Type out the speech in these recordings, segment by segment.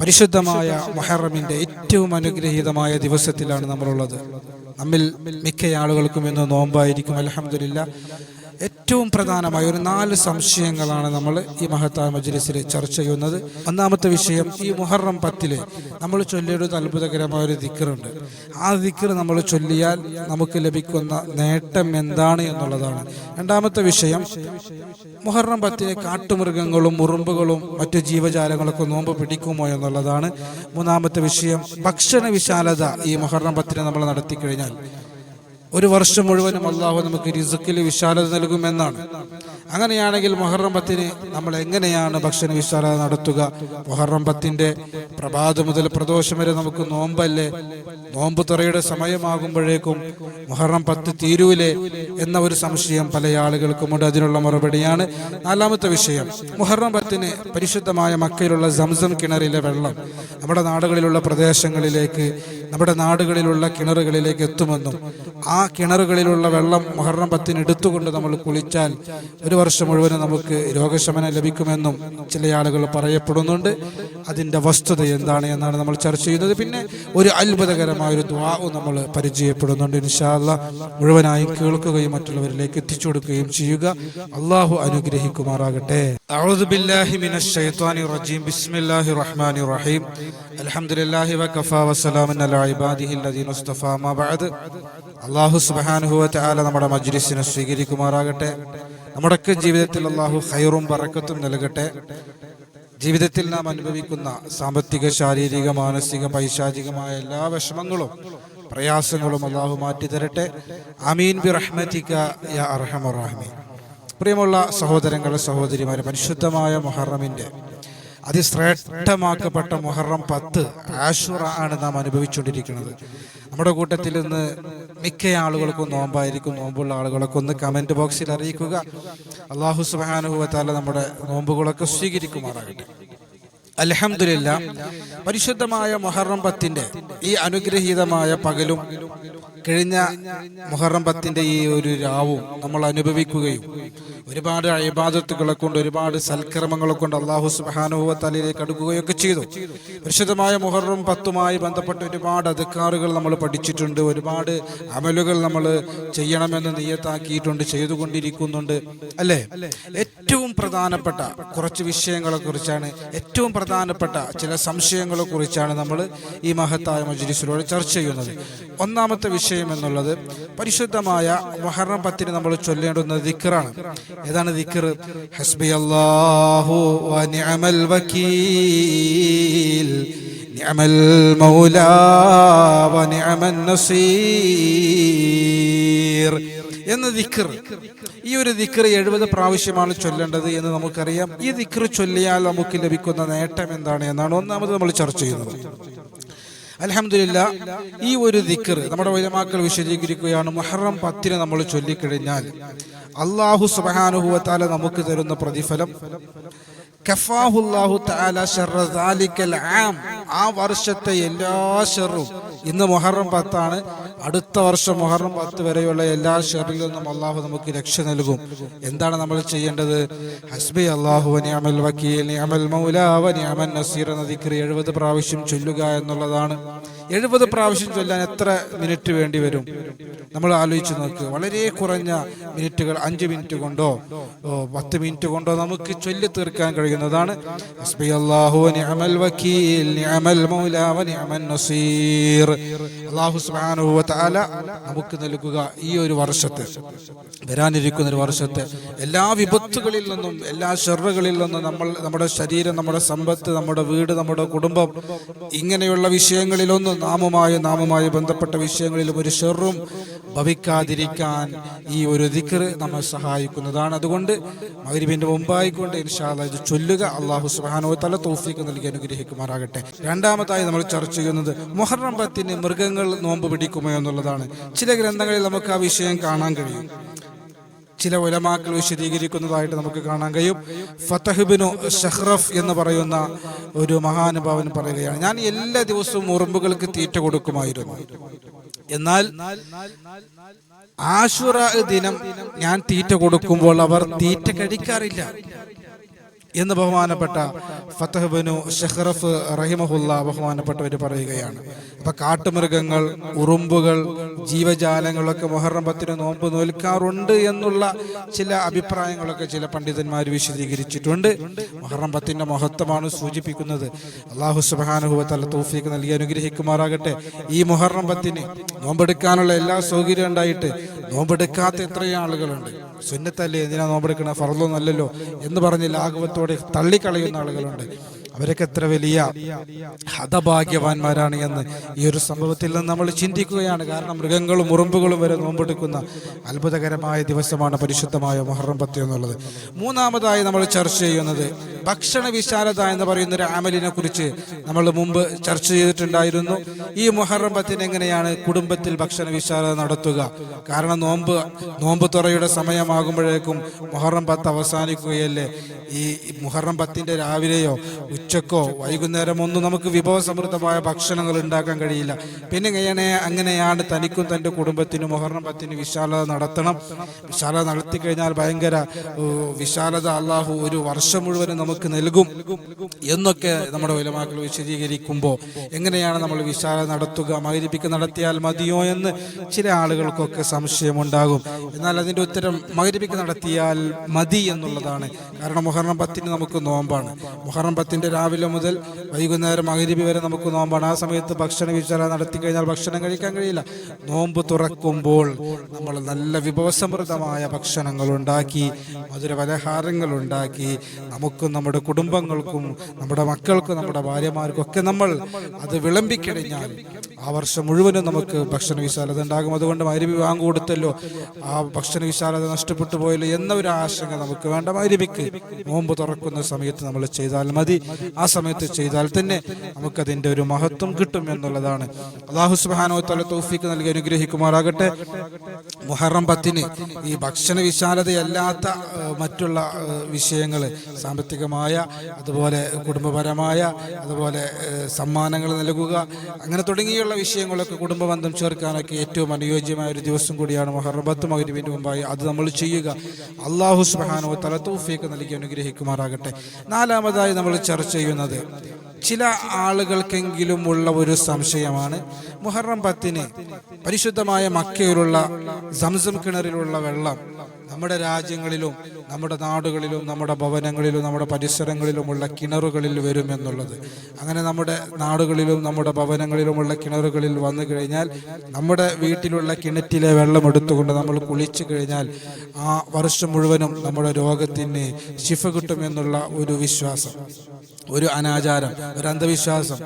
പരിശുദ്ധമായ മൊഹറമിന്റെ ഏറ്റവും അനുഗ്രഹീതമായ ദിവസത്തിലാണ് നമ്മളുള്ളത്. നമ്മിൽ മിക്ക ആളുകൾക്കും ഇന്ന് നോമ്പായിരിക്കും. അലഹമില്ല ഏറ്റവും പ്രധാനമായ ഒരു നാല് സംശയങ്ങളാണ് നമ്മൾ ഈ മഹത്തായ മജ്ലിസിൽ ചർച്ച ചെയ്യുന്നത്. ഒന്നാമത്തെ വിഷയം ഈ മുഹറം പത്തിൽ നമ്മൾ ചൊല്ലിയൊരു അത്ഭുതകരമായ ഒരു ദിക്കറുണ്ട് ആ ദിക്കർ നമ്മൾ ചൊല്ലിയാൽ നമുക്ക് ലഭിക്കുന്ന നേട്ടം എന്താണ് എന്നുള്ളതാണ്. രണ്ടാമത്തെ വിഷയം മുഹറം പത്തിന് കാട്ടുമൃഗങ്ങളും മുറുമ്പുകളും മറ്റു ജീവജാലങ്ങളൊക്കെ നോമ്പ് പിടിക്കുമോ എന്നുള്ളതാണ്. മൂന്നാമത്തെ വിഷയം ഭക്ഷണ വിശാലത ഈ മുഹറം പത്തിന് നമ്മൾ നടത്തി കഴിഞ്ഞാൽ ഒരു വർഷം മുഴുവനും അള്ളാഹു നമുക്ക് റിസുക്കിൽ വിശാലത നൽകുമെന്നാണ്. അങ്ങനെയാണെങ്കിൽ മൊഹറം പത്തിന് നമ്മൾ എങ്ങനെയാണ് ഭക്ഷണ വിശാലത നടത്തുക? മൊഹറം പത്തിന്റെ പ്രഭാതം മുതൽ പ്രദോഷം വരെ നമുക്ക് നോമ്പല്ലേ? നോമ്പ് തുറയുടെ സമയമാകുമ്പോഴേക്കും മൊഹറം പത്ത് തീരൂലേ എന്ന ഒരു സംശയം പല ആളുകൾക്കുമുണ്ട് അതിനുള്ള മറുപടിയാണ് നാലാമത്തെ വിഷയം. മൊഹറം പത്തിന് പരിശുദ്ധമായ മക്കയിലുള്ള സംസം കിണറിലെ വെള്ളം. നമ്മുടെ നാടുകളിലുള്ള പ്രദേശങ്ങളിലേക്ക് നമ്മുടെ നാടുകളിലുള്ള കിണറുകളിലേക്ക് എത്തുമെന്നും ആ കിണറുകളിലുള്ള വെള്ളം മുഹറം പത്തിന് എടുത്തുകൊണ്ട് നമ്മൾ കുളിച്ചാൽ ഒരു വർഷം മുഴുവനും നമുക്ക് രോഗശമനം ലഭിക്കുമെന്നും ചില ആളുകൾ പറയപ്പെടുന്നുണ്ട്. അതിന്റെ വസ്തുത എന്താണ് എന്നാണ് നമ്മൾ ചർച്ച ചെയ്യുന്നത്. പിന്നെ ഒരു അത്ഭുതകരമായ ഒരു ദ്വാവും നമ്മൾ പരിചയപ്പെടുന്നുണ്ട്. ഇൻഷാല്ല മുഴുവനായും കേൾക്കുകയും മറ്റുള്ളവരിലേക്ക് എത്തിച്ചു കൊടുക്കുകയും ചെയ്യുക. അള്ളാഹു അനുഗ്രഹിക്കുമാറാകട്ടെ. ബിസ്മില്ലാഹി റഹ്മാനി റഹീം. അലഹമുല്ലാഹി വ കഫ الرحمن الرحيم الحمد لله وكفى وسلام على عباده الذين اصطفى ما بعد അള്ളാഹു സുബ്ഹാനഹു വതആല നമ്മുടെ മജ്ലിസിനെ സ്വീകരിക്കുമാറാകട്ടെ നമ്മുടെയൊക്കെ ജീവിതത്തിൽ അള്ളാഹു ഖൈറും ബറക്കത്തും നൽകട്ടെ ജീവിതത്തിൽ നാം അനുഭവിക്കുന്ന സാമ്പത്തിക ശാരീരിക മാനസിക പൈശാചികമായ എല്ലാ വിഷമങ്ങളും പ്രയാസങ്ങളും അള്ളാഹു മാറ്റി തരട്ടെ അമീൻ ബി റഹ്മത്തിക യാ അർഹമർ റഹീം പ്രിയമുള്ള സഹോദരങ്ങളെ സഹോദരിമാരെ പരിശുദ്ധമായ മുഹറമിന്റെ അതിശ്രേഷ്ഠമാക്കപ്പെട്ട മുഹറം പത്ത് ആഷുറ ആണ് നാം അനുഭവിച്ചുകൊണ്ടിരിക്കുന്നത്. നമ്മുടെ കൂട്ടത്തിൽ ഇന്ന് മിക്ക ആളുകൾക്കും നോമ്പായിരിക്കും. നോമ്പുള്ള ആളുകളൊക്കെ ഒന്ന് കമന്റ് ബോക്സിൽ അറിയിക്കുക. അള്ളാഹു സുബാനുഭവത്താല നമ്മുടെ നോമ്പുകളൊക്കെ സ്വീകരിക്കുമാറാകട്ടെ. അലഹമില്ല പരിശുദ്ധമായ മൊഹറം പത്തിന്റെ ഈ അനുഗ്രഹീതമായ പകലും കഴിഞ്ഞ മൊഹറം പത്തിന്റെ ഈ ഒരു രാവും നമ്മൾ അനുഭവിക്കുകയും ഒരുപാട് അഴിബാദത്തുകളെ കൊണ്ട് ഒരുപാട് സൽക്കർമ്മങ്ങളെ കൊണ്ട് അള്ളാഹു സുബാനുഭവ തലയിലേക്ക് അടുക്കുകയൊക്കെ ചെയ്തു. വിശദമായ മുഹറും പത്തുമായി ബന്ധപ്പെട്ട ഒരുപാട് അധികാറുകൾ നമ്മൾ പഠിച്ചിട്ടുണ്ട്. ഒരുപാട് അമലുകൾ നമ്മൾ ചെയ്യണമെന്ന് നിയത്താക്കിയിട്ടുണ്ട് ചെയ്തുകൊണ്ടിരിക്കുന്നുണ്ട്. അല്ലേ? ഏറ്റവും പ്രധാനപ്പെട്ട കുറച്ച് വിഷയങ്ങളെ കുറിച്ചാണ് ഏറ്റവും പ്രധാനപ്പെട്ട ചില സംശയങ്ങളെ കുറിച്ചാണ് നമ്മൾ ഈ മഹത്തായ മജ്ലിസിലൂടെ ചർച്ച ചെയ്യുന്നത്. ഒന്നാമത്തെ വിഷയം എന്നുള്ളത് പരിശുദ്ധമായ മൊഹറം പത്തിന് നമ്മൾ ചൊല്ലേണ്ടുന്ന ദിക്കറാണ് ഏതാണ് ദിക്കർ ഹസ്ബി അല്ലാഹു വ നിഅമൽ വകീൽ. നിഅമൽ മൗലാ വ നിഅമൻ നസീർ. എന്ന ദിക്കർ ഈ ഒരു ദിക്കർ എഴുപത് പ്രാവശ്യമാണ് ചൊല്ലേണ്ടത് എന്ന് നമുക്കറിയാം. ഈ ദിക്കർ ചൊല്ലിയാൽ നമുക്ക് ലഭിക്കുന്ന നേട്ടം എന്താണ് എന്നാണ് ഒന്നാമത് നമ്മൾ ചർച്ച ചെയ്യുന്നത്. അലഹമില്ല ഈ ഒരു ദിക്കർ നമ്മുടെ വൈദ്യമാക്കൾ വിശദീകരിക്കുകയാണ്. മുഹറം പത്തിന് നമ്മൾ ചൊല്ലിക്കഴിഞ്ഞാൽ അള്ളാഹു സുബാനുഭവത്താല നമുക്ക് തരുന്ന പ്രതിഫലം. കഫാഹുല്ലാഹു ആം. ആ വർഷത്തെ എല്ലാ ഷെറും ഇന്ന് മൊഹറം പത്താണ്. അടുത്ത വർഷം മൊഹറം പത്ത് വരെയുള്ള എല്ലാ ഷെറിൽ നിന്നും അള്ളാഹു നമുക്ക് രക്ഷ നൽകും. എന്താണ് നമ്മൾ ചെയ്യേണ്ടത്? ഹസ്ബി അള്ളാഹു നിയമൽ വക്കീൽ നിയമൽ മൗലാവ നിയമൻ നസീർ എന്ന ദിക്രി എഴുപത് പ്രാവശ്യം ചൊല്ലുക എന്നുള്ളതാണ്. എഴുപത് പ്രാവശ്യം ചൊല്ലാൻ എത്ര മിനിറ്റ് വേണ്ടി വരും? നമ്മൾ ആലോചിച്ച് നോക്കുക വളരെ കുറഞ്ഞ മിനിറ്റുകൾ അഞ്ച് മിനിറ്റ് കൊണ്ടോ പത്ത് മിനിറ്റ് കൊണ്ടോ നമുക്ക് ചൊല്ലി തീർക്കാൻ കഴിയുന്നതാണ്. നിഅമൽ വക്കീൽ അമൽ മൗലാ വ നിഅമൻ നസീർ. അല്ലാഹു സുബ്ഹാനഹു വ നമുക്ക് നൽകുക ഈ ഒരു വർഷത്തെ വരാനിരിക്കുന്ന ഒരു വർഷത്തെ എല്ലാ വിപത്തുകളിൽ നിന്നും എല്ലാ ഷെറുകളിൽ നിന്നും നമ്മൾ നമ്മുടെ ശരീരം നമ്മുടെ സമ്പത്ത് നമ്മുടെ വീട് നമ്മുടെ കുടുംബം ഇങ്ങനെയുള്ള വിഷയങ്ങളിലൊന്നും നാമമായ നാമമായ ബന്ധപ്പെട്ട വിഷയങ്ങളിലും ഒരു ഷെറും ഭവിക്കാതിരിക്കാൻ ഈ ഒരു ദിക്കർ നമ്മെ സഹായിക്കുന്നതാണ്. അതുകൊണ്ട് മകരിബിന്റെ മുമ്പായിക്കൊണ്ട് ഇൻഷാല്ല ഇത് ചൊല്ലുക. അള്ളാഹു സുബാനോ തല തോഫിക്ക് നൽകി അനുഗ്രഹിക്കുമാറാകട്ടെ. രണ്ടാമതായി നമ്മൾ ചർച്ച ചെയ്യുന്നത് മുഹറം മൃഗങ്ങൾ നോമ്പ് പിടിക്കുമോ എന്നുള്ളതാണ്. ചില ഗ്രന്ഥങ്ങളിൽ നമുക്ക് ആ വിഷയം കാണാൻ കഴിയും. ചില ഉലമാക്കൾ വിശദീകരിക്കുന്നതായിട്ട് നമുക്ക് കാണാൻ കഴിയും. ഫതഹ്ബിനു ഷഹ്റഫ് എന്ന് പറയുന്ന ഒരു മഹാനുഭാവൻ പറയുകയാണ് ഞാൻ എല്ലാ ദിവസവും ഉറുമ്പുകൾക്ക് തീറ്റ കൊടുക്കുമായിരുന്നു. എന്നാൽ ആശുറ ദിനം ഞാൻ തീറ്റ കൊടുക്കുമ്പോൾ അവർ തീറ്റ കഴിക്കാറില്ല. എന്ന് ബഹുമാനപ്പെട്ട ഫത്തഹബനു ഷെഹ്റഫ് റഹിമഹുല്ല ബഹുമാനപ്പെട്ടവർ പറയുകയാണ്. അപ്പൊ കാട്ടുമൃഗങ്ങൾ ഉറുമ്പുകൾ ജീവജാലങ്ങളൊക്കെ മുഹറം പത്തിന് നോമ്പ് നോൽക്കാറുണ്ട് എന്നുള്ള ചില അഭിപ്രായങ്ങളൊക്കെ ചില പണ്ഡിതന്മാർ വിശദീകരിച്ചിട്ടുണ്ട്. മുഹറം പത്തിന്റെ മഹത്വമാണ് സൂചിപ്പിക്കുന്നത്. അള്ളാഹു സുബാനുഭവത്തല തോഫിക്ക് നൽകി അനുഗ്രഹിക്കുമാറാകട്ടെ. ഈ മുഹറം പത്തിന് നോമ്പെടുക്കാനുള്ള എല്ലാ സൗകര്യം ഉണ്ടായിട്ട് നോമ്പെടുക്കാത്ത എത്രയും ആളുകളുണ്ട് സുന്നത്തല്ലേ? എന്തിനാ നോമ്പെടുക്കണ ഫറലൊന്നല്ലല്ലോ എന്ന് പറഞ്ഞ് ലാഘവത്തോടെ തള്ളിക്കളയുന്ന ആളുകളുണ്ട്. അവരൊക്കെ എത്ര വലിയ ഹതഭാഗ്യവാന്മാരാണ് എന്ന് ഈ ഒരു സംഭവത്തിൽ നിന്ന് നമ്മൾ ചിന്തിക്കുകയാണ്. കാരണം മൃഗങ്ങളും ഉറുമ്പുകളും വരെ നോമ്പെടുക്കുന്ന അത്ഭുതകരമായ ദിവസമാണ് പരിശുദ്ധമായ മുഹറം പത്ത് എന്നുള്ളത്. മൂന്നാമതായി നമ്മൾ ചർച്ച ചെയ്യുന്നത് ഭക്ഷണ വിശാലത എന്ന് പറയുന്ന ഒരു ആമലിനെ കുറിച്ച് നമ്മൾ മുമ്പ് ചർച്ച ചെയ്തിട്ടുണ്ടായിരുന്നു. ഈ മുഹറം എങ്ങനെയാണ് കുടുംബത്തിൽ ഭക്ഷണ വിശാലത നടത്തുക? കാരണം നോമ്പ് നോമ്പ് തുറയുടെ സമയമാകുമ്പോഴേക്കും മുഹറം അവസാനിക്കുകയല്ലേ? ഈ മുഹറം രാവിലെയോ ഉച്ചക്കോ വൈകുന്നേരം ഒന്നും നമുക്ക് വിഭവസമൃദ്ധമായ ഭക്ഷണങ്ങൾ ഉണ്ടാക്കാൻ കഴിയില്ല. പിന്നെ എങ്ങനെ അങ്ങനെയാണ് തനിക്കും തന്റെ കുടുംബത്തിനും മുഹറം വിശാലത നടത്തണം? വിശാലത നടത്തി കഴിഞ്ഞാൽ ഭയങ്കര വിശാലത അള്ളാഹു ഒരു വർഷം മുഴുവനും നമുക്ക് നൽകും എന്നൊക്കെ നമ്മുടെ ഉലമാക്കൾ വിശദീകരിക്കുമ്പോൾ എങ്ങനെയാണ് നമ്മൾ വിശാല നടത്തുക? മകരിപ്പിക്ക് നടത്തിയാൽ മതിയോ എന്ന് ചില ആളുകൾക്കൊക്കെ സംശയമുണ്ടാകും. എന്നാൽ അതിന്റെ ഉത്തരം മകരിപ്പിക്ക് നടത്തിയാൽ മതി എന്നുള്ളതാണ്. കാരണം മുഹറം പത്തിന് നമുക്ക് നോമ്പാണ്. മുഹറം പത്തിന്റെ രാവിലെ മുതൽ വൈകുന്നേരം മകരിപ്പി വരെ നമുക്ക് നോമ്പാണ്. ആ സമയത്ത് ഭക്ഷണ വിശാല നടത്തി കഴിഞ്ഞാൽ ഭക്ഷണം കഴിക്കാൻ കഴിയില്ല. നോമ്പ് തുറക്കുമ്പോൾ നമ്മൾ നല്ല വിഭവസമൃദ്ധമായ ഭക്ഷണങ്ങൾ ഉണ്ടാക്കി മധുര പലഹാരങ്ങൾ ഉണ്ടാക്കി നമുക്കും നമ്മുടെ കുടുംബങ്ങൾക്കും നമ്മുടെ മക്കൾക്കും നമ്മുടെ ഭാര്യമാർക്കും ഒക്കെ നമ്മൾ അത് വിളമ്പിക്കഴിഞ്ഞാൽ ആ വർഷം മുഴുവനും നമുക്ക് ഭക്ഷണ വിശാലത ഉണ്ടാകും. അതുകൊണ്ട് മരുവി വാങ്ങിക്കൊടുത്തല്ലോ ആ ഭക്ഷണ വിശാലത നഷ്ടപ്പെട്ടു പോയല്ലോ എന്ന ഒരു ആശങ്ക നമുക്ക് വേണ്ട മരുവിക്ക് നോമ്പ് തുറക്കുന്ന സമയത്ത് നമ്മൾ ചെയ്താൽ മതി. ആ സമയത്ത് ചെയ്താൽ തന്നെ നമുക്കതിന്റെ ഒരു മഹത്വം കിട്ടും എന്നുള്ളതാണ്. അള്ളാഹു സുബാനോ തല തോഫിക്ക് നൽകി അനുഗ്രഹിക്കുമാറാകട്ടെ. മുഹറം പത്തിന് ഈ ഭക്ഷണ വിശാലതയല്ലാത്ത മറ്റുള്ള വിഷയങ്ങൾ സാമ്പത്തികമായ അതുപോലെ കുടുംബപരമായ അതുപോലെ സമ്മാനങ്ങൾ നൽകുക അങ്ങനെ തുടങ്ങിയുള്ള വിഷയങ്ങളൊക്കെ കുടുംബ ബന്ധം ചേർക്കാനൊക്കെ ഏറ്റവും അനുയോജ്യമായ ഒരു ദിവസം കൂടിയാണ് മുഹറം പത്ത് മകരിവിന് മുമ്പായി അത് നമ്മൾ ചെയ്യുക. അള്ളാഹു സുബാനോ തല തൗഫീക്ക് നൽകി അനുഗ്രഹിക്കുമാറാകട്ടെ. നാലാമതായി നമ്മൾ ചർച്ച ചെയ്യുന്നത് ചില ആളുകൾക്കെങ്കിലും ഉള്ള ഒരു സംശയമാണ്. മുഹറം പത്തിന് പരിശുദ്ധമായ മക്കയിലുള്ള സംസം കിണറിലുള്ള വെള്ളം നമ്മുടെ രാജ്യങ്ങളിലും നമ്മുടെ നാടുകളിലും നമ്മുടെ ഭവനങ്ങളിലും നമ്മുടെ പരിസരങ്ങളിലുമുള്ള കിണറുകളിൽ വരും എന്നുള്ളത്. അങ്ങനെ നമ്മുടെ നാടുകളിലും നമ്മുടെ ഭവനങ്ങളിലുമുള്ള കിണറുകളിൽ വന്നു കഴിഞ്ഞാൽ നമ്മുടെ വീട്ടിലുള്ള കിണറ്റിലെ വെള്ളം എടുത്തുകൊണ്ട് നമ്മൾ കുളിച്ചു കഴിഞ്ഞാൽ ആ വർഷം മുഴുവനും നമ്മുടെ രോഗത്തിന് ശിഫ കിട്ടുമെന്നുള്ള ഒരു വിശ്വാസം. ഒരു അനാചാരം ഒരു അന്ധവിശ്വാസം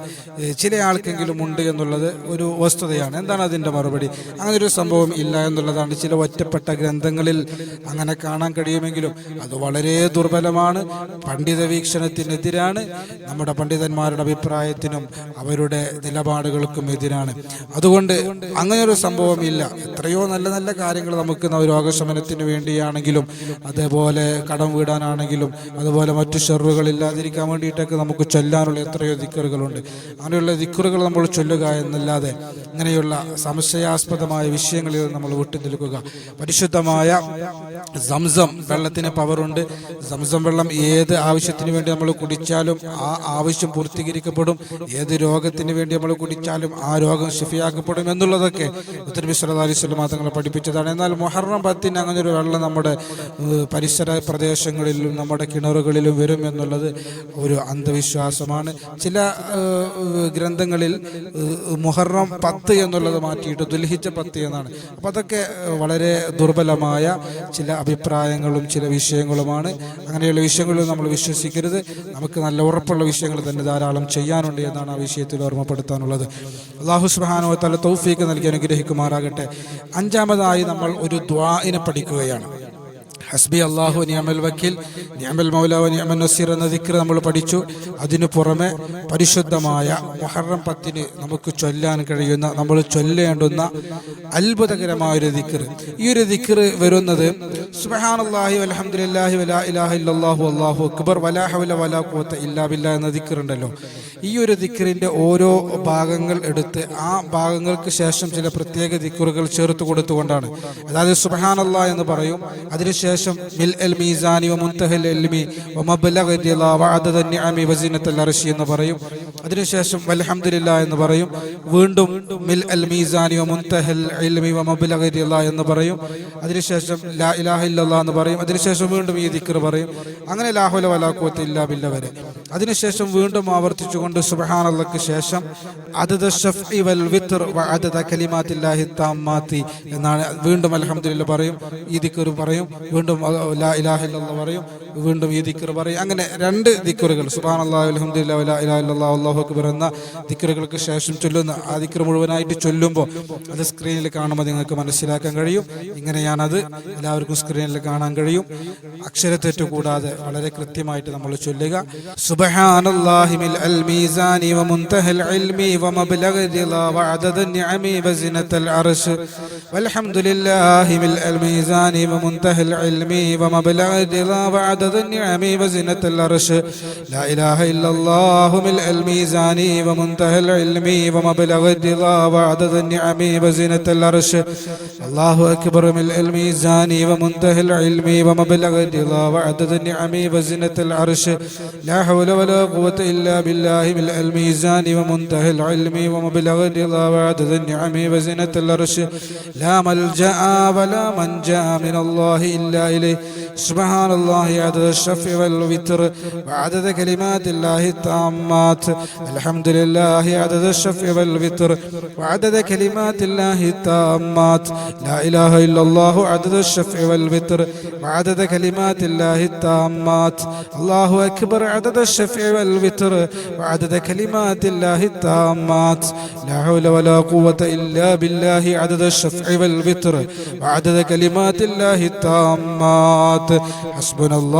ചില ആൾക്കെങ്കിലും ഉണ്ട് എന്നുള്ളത് ഒരു വസ്തുതയാണ്. എന്താണ് അതിന്റെ മറുപടി? അങ്ങനെ ഒരു സംഭവം ഇല്ല എന്നുള്ളതാണ് ചില ഒറ്റപ്പെട്ട ഗ്രന്ഥങ്ങളിൽ അങ്ങനെ കാണാൻ കഴിയുമെങ്കിലും അത് വളരെ ദുർബലമാണ്. പണ്ഡിത വീക്ഷണത്തിനെതിരാണ്. നമ്മുടെ പണ്ഡിതന്മാരുടെ അഭിപ്രായത്തിനും അവരുടെ നിലപാടുകൾക്കും എതിരാണ്. അതുകൊണ്ട് അങ്ങനെ ഒരു സംഭവം ഇല്ല. എത്രയോ നല്ല നല്ല കാര്യങ്ങൾ നമുക്ക് രോഗശമനത്തിന് വേണ്ടിയാണെങ്കിലും അതേപോലെ കടം വീടാനാണെങ്കിലും അതുപോലെ മറ്റു ഷെറുകൾ ഇല്ലാതിരിക്കാൻ വേണ്ടിയിട്ടൊക്കെ നമുക്ക് ചൊല്ലാനുള്ള എത്രയോ ദിക്കറുകളുണ്ട്. അങ്ങനെയുള്ള ദിക്കറുകൾ നമ്മൾ ചൊല്ലുക എന്നല്ലാതെ ഇങ്ങനെയുള്ള സംശയാസ്പദമായ വിഷയങ്ങളിൽ നമ്മൾ വിട്ടു നിൽക്കുക പരിശുദ്ധമായ സംസം വെള്ളത്തിന് പവറുണ്ട്. സംസം വെള്ളം ഏത് ആവശ്യത്തിന് വേണ്ടി നമ്മൾ കുടിച്ചാലും ആ ആവശ്യം പൂർത്തീകരിക്കപ്പെടും. ഏത് രോഗത്തിന് വേണ്ടി നമ്മൾ കുടിച്ചാലും ആ രോഗം ശിഫിയാക്കപ്പെടും എന്നുള്ളതൊക്കെ ഉത്തരബി വസല്ലം തങ്ങൾ പഠിപ്പിച്ചതാണ്. എന്നാൽ മൊഹറം പത്തിന് അങ്ങനെ ഒരു വെള്ളം നമ്മുടെ പരിസര പ്രദേശങ്ങളിലും നമ്മുടെ കിണറുകളിലും വരും എന്നുള്ളത് ഒരു അന്ധവിശ്വാസമാണ്. ചില ഗ്രന്ഥങ്ങളിൽ മുഹറം പത്ത് എന്നുള്ളത് മാറ്റിയിട്ട് ദുൽഹിച്ച പത്ത് എന്നാണ്. അപ്പം അതൊക്കെ വളരെ ദുർബലമായ ചില അഭിപ്രായങ്ങളും ചില വിഷയങ്ങളുമാണ്. അങ്ങനെയുള്ള വിഷയങ്ങളിൽ നമ്മൾ വിശ്വസിക്കരുത്. നമുക്ക് നല്ല ഉറപ്പുള്ള വിഷയങ്ങൾ തന്നെ ധാരാളം ചെയ്യാനുണ്ട് എന്നാണ് ആ വിഷയത്തിൽ ഓർമ്മപ്പെടുത്താനുള്ളത്. അള്ളാഹു സുബ്ഹാനഹു തല തൗഫീക്ക് നൽകി അനുഗ്രഹിക്കുമാറാകട്ടെ. അഞ്ചാമതായി നമ്മൾ ഒരു ദ്വാഇനെ പഠിക്കുകയാണ്. ഹസ്ബി അള്ളാഹു നിയമൽ വക്കീൽ നിയമൽ മൗലാവ് നിയമൽ നസീർ എന്ന ദിക്ർ നമ്മൾ പഠിച്ചു. അതിനു പുറമെ പരിശുദ്ധമായ മുഹറം പത്തിന് നമുക്ക് ചൊല്ലാൻ കഴിയുന്ന നമ്മൾ ചൊല്ലേണ്ടുന്ന അത്ഭുതകരമായ ഒരു ദിക്ർ. ഈ ഒരു ദിക്ർ വരുന്നത് സുബ്ഹാനല്ലാഹി വൽഹംദുലില്ലാഹി വലാ ഇലാഹ ഇല്ലല്ലാഹു അല്ലാഹു അക്ബർ വലാ ഹൗല വലാ ഖുവത ഇല്ലാ എന്ന ദിക്ർ ഉണ്ടല്ലോ. ഈ ഒരു ദിക്റിന്റെ ഓരോ ഭാഗങ്ങൾ എടുത്ത് ആ ഭാഗങ്ങൾക്ക് ശേഷം ചില പ്രത്യേക ദിക്കറുകൾ ചേർത്ത് കൊടുത്തുകൊണ്ടാണ്. അതായത് സുബഹാനല്ലാ എന്ന് പറയും അതിനുശേഷം അതിനുശേഷം മിൽ അൽ മീസാനി വ മുൻതഹൽ ഇൽമി വ മബ്ലഗ ദിലാ വ നിഅമി വ സിനത്തൽ അർശി എന്ന് പറയും. അതിനുശേഷം വൽഹംദുലില്ലാ എന്ന് പറയും. വീണ്ടും മിൽ അൽ മീസാനി വ മുൻതഹൽ ഇൽമി വ മബ്ലഗ ദിലാ എന്ന് പറയും. അതിനുശേഷം ലാ ഇലാഹ ഇല്ലല്ലാ എന്ന് പറയും. അതിനുശേഷം വീണ്ടും ഈ ദിക്ർ പറയും. അങ്ങനെ ലാഹുല വലാ ഖുവത്ത ഇല്ലാ ബില്ല വരെ. അതിനുശേഷം വീണ്ടും ആവർത്തിച്ചുകൊണ്ട് സുബഹാനുള്ളക്ക് ശേഷം അതത് ഷഫ്ഇ വൽ വിത്ർ അതത കലിമാത്തില്ലാഹി താമാത്തി എന്നാണ് വീണ്ടും അലഹമ്മദില്ല പറയും ഈ പറയും വീണ്ടും ലാ ഇലാഹ ഇല്ലല്ലാഹ് പറയും. വീണ്ടും ഈ ദിക്കർ പറയും. അങ്ങനെ രണ്ട് ദിക്കറുകൾ സുബാൻ അല്ലാഹു അക്ബർ എന്ന ദിക്റുകൾക്ക് ശേഷം ചൊല്ലുന്ന ആ ദിക്ർ മുഴുവനായിട്ട് ചൊല്ലുമ്പോൾ അത് സ്ക്രീനിൽ കാണുമ്പോൾ നിങ്ങൾക്ക് മനസ്സിലാക്കാൻ കഴിയും. ഇങ്ങനെയാണത് എല്ലാവർക്കും സ്ക്രീനിൽ കാണാൻ കഴിയും. അക്ഷരത്തെറ്റ് കൂടാതെ വളരെ കൃത്യമായിട്ട് നമ്മൾ ചൊല്ലുക. സുബ്ഹാനല്ലാഹി മിൽ അൽ മീസാനി വ മുൻതഹൽ ഇൽമി വ മബ്ലഗ ദിലാ വ അദദ നിഅമി വ സിനത്തൽ അർശ്. വൽഹംദുലില്ലാഹി മിൽ അൽ മീസാനി വ وعدد النعم وزنة العرش. لا إله إلا الله من الميزان ومنتهى العلم ومبلغ الرضا وعدد النعم وزنة العرش. الله أكبر من الميزان ومنتهى العلم ومبلغ الرضا وعدد النعم وزنة العرش. لا حول ولا قوة إلا بالله من الميزان ومنتهى العلم ومبلغ الرضا وعدد النعم وزنة العرش. لا ملجأ ولا منجأ من الله إلا إليه. سبحان الله عدد الشفع والوتر وعدد كلمات الله التامات. الحمد لله عدد الشفع والوتر وعدد كلمات الله التامات. لا إله إلا الله عدد الشفع والوتر وعدد كلمات الله التامات. الله أكبر عدد الشفع والوتر وعدد كلمات الله التامات. لا حول ولا قوة إلا بالله عدد الشفع والوتر وعدد كلمات الله التامات. حسبنا الله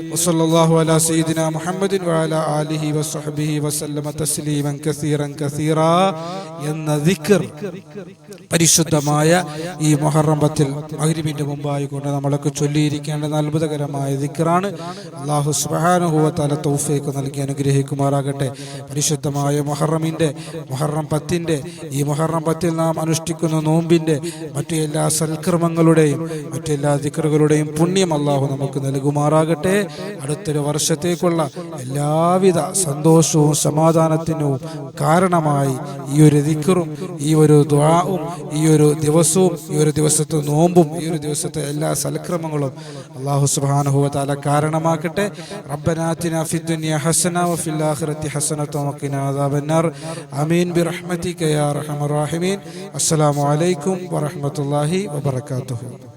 وصلى الله على سيدنا محمد وعلى آله وصحبه وسلم تسليما كثيرا كثيرا എന്ന ദിക്കർ പരിശുദ്ധമായ ഈ മൊഹറം പത്തിൽ മഹരിബിന്റെ മുമ്പായി കൊണ്ട് നമ്മളൊക്കെ ചൊല്ലിയിരിക്കേണ്ട അത്ഭുതകരമായ ദിക്കറാണ് അള്ളാഹു സുബാനുഭവത്താല തൗഫേക്ക് നൽകി അനുഗ്രഹിക്കുമാറാകട്ടെ പരിശുദ്ധമായ മൊഹറമിന്റെ മൊഹറം പത്തിന്റെ ഈ മൊഹറം പത്തിൽ നാം അനുഷ്ഠിക്കുന്ന നോമ്പിന്റെ മറ്റു എല്ലാ സൽക്കർമ്മങ്ങളുടെയും മറ്റെല്ലാ ദിക്കറുകളുടെയും പുണ്യം അള്ളാഹു നമുക്ക് നൽകുമാറാകട്ടെ അടുത്തൊരു വർഷത്തേക്കുള്ള എല്ലാവിധ സന്തോഷവും സമാധാനത്തിനും കാരണമായി ഈ ഒരു ദിക്കറും ഈ ഒരു ദ്വാവും ഈ ഒരു ദിവസവും ഈ ഒരു ദിവസത്തെ നോമ്പും ഈ ഒരു ദിവസത്തെ എല്ലാ സൽക്രമങ്ങളും അള്ളാഹു സുബാനുഹുവ താല കാരണമാക്കട്ടെ. റബ്ബനാത്തിന ഫിദ്ദുനിയ ഹസന വഫിൽ ആഖിറതി ഹസനത വഖിന അദാബന്നാർ. ആമീൻ. ബിറഹ്മതിക യാ അർഹമർ റഹീമീൻ. അസ്സലാമു അലൈക്കും വറഹ്മത്തുള്ളാഹി വബറകാതുഹു.